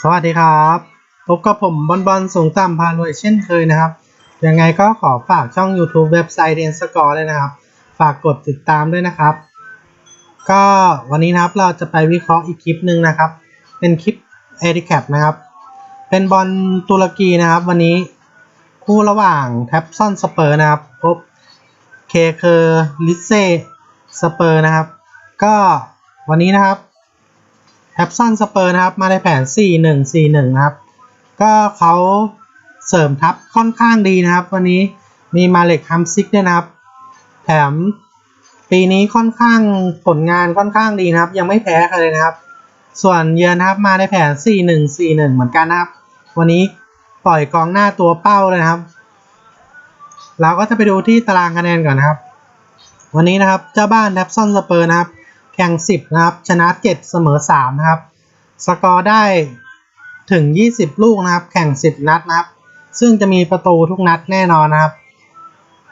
สวัสดีครับพบกับผมบอลบอลสูงต่ำพารวยเช่นเคยนะครับ ยังไงก็ขอฝากช่อง YouTube เว็บไซต์เดนสกอร์เลยนะครับ ฝากกดติดตามด้วยนะครับ ก็วันนี้นะครับเราจะไปวิเคราะห์อีกคลิปหนึ่งนะครับ เป็นคลิป a d i c a p นะครับ เป็นบอลตุรกีนะครับ วันนี้คู่ระหว่างแท็บซอนสเปอร์นะครับ พบเคเคอร์ลิเซสเปอร์นะครับ ก็วันนี้นะครับ แท็บซันสเปอร์นะครับ มาในแผน 4-1-4-1 นะครับ ก็เขาเสริมทัพค่อนข้างดีนะครับ วันนี้มีมาเล็กฮัมซิกด้วยนะครับ แถมปีนี้ค่อนข้างผลงานค่อนข้างดีนะครับ ยังไม่แพ้ใครเลยนะครับ ส่วนเยือนนะครับมาในแผน 4-1-4-1 เหมือนกันนะครับ วันนี้ปล่อยกองหน้าตัวเป้าเลยนะครับ เราก็จะไปดูที่ตารางคะแนนก่อนนะครับ วันนี้นะครับเจ้าบ้านแท็บซอนสเปอร์นะครับ แข่ง 10 นะครับ ชนะ 7 เสมอ 3 นะครับ สกอร์ได้ถึง 20 ลูกนะครับ แข่ง 10 นัดนะครับ ซึ่งจะมีประตูทุกนัดแน่นอนนะครับ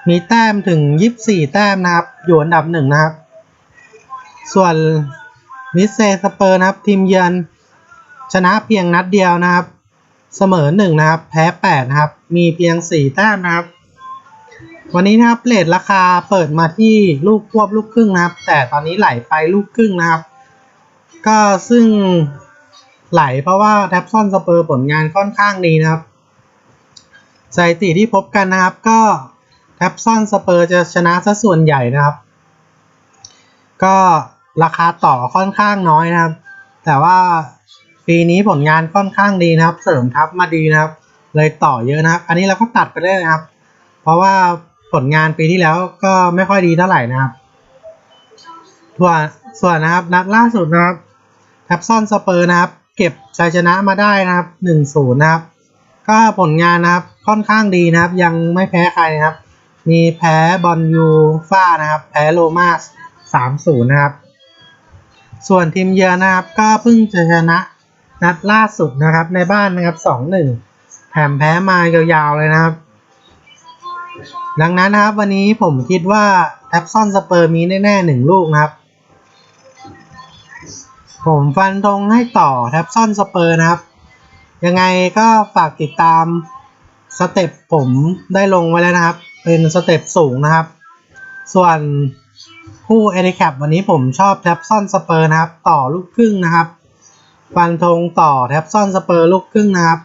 มีแต้มถึง 24 แต้มนะครับ อยู่อันดับ 1 นะครับ ส่วนมิสเซสเปอร์นะครับ ทีมเยือนชนะเพียงนัดเดียวนะครับ เสมอ 1 นะครับ แพ้ 8 นะครับ มีเพียง 4 แต้มนะครับ วันนี้นะครับเลทราคาเปิดมาที่ลูกควบลูกครึ่งนะครับ แต่ตอนนี้ไหลไปลูกครึ่งนะครับ ก็ซึ่งไหลเพราะว่าแท็บซอนสเปอร์ผลงานค่อนข้างดีนะครับสถิติที่พบกันนะครับ ก็แท็บซอนสเปอร์จะชนะซะส่วนใหญ่นะครับ ก็ราคาต่อค่อนข้างน้อยนะครับ แต่ว่าปีนี้ผลงานค่อนข้างดีนะครับ เสริมทัพมาดีนะครับ เลยต่อเยอะนะครับ อันนี้เราก็ตัดไปได้นะครับ เพราะว่า ผลงานปีที่แล้วก็ไม่ค่อยดีเท่าไหร่นะครับส่วส่วนนะครับ นัดล่าสุดนะครับแท็บซอนสเปอร์นะครับ เก็บชัยชนะมาได้นะครับ1-0นะครับ ก็ผลงานนะครับค่อนข้างดีนะครับ ยังไม่แพ้ใครนะครับ มีแพ้บอลยูฟ่านะครับ แพ้โรมา3-0นะครับ ส่วนทีมเยือนนะครับ ก็เพิ่งจะชนะนัดล่าสุดนะครับ ในบ้านนะครับ2-1แถมแพ้มายาวๆเลยนะครับ ดังนั้นนะครับวันนี้ผมคิดว่าแท็บซอนสเปอร์มีแน่ๆหนึ่งลูกนะครับ ผมฟันธงให้ต่อแท็บซอนสเปอร์นะครับ ยังไงก็ฝากติดตามสเต็ปผมได้ลงไว้แล้วนะครับ เป็นสเต็ปสูงนะครับ ส่วนคู่เอ i ิแคปวันนี้ผมชอบแท็บซอนสเปอร์นะครับ ต่อลูกครึ่งนะครับ ฟันธงต่อแท็บซอนสเปอร์ลูกครึ่งนะครับ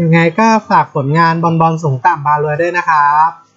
ยังไงก็ฝากผลงานบอลบอลสูงต่ำพารวยด้วยนะครับ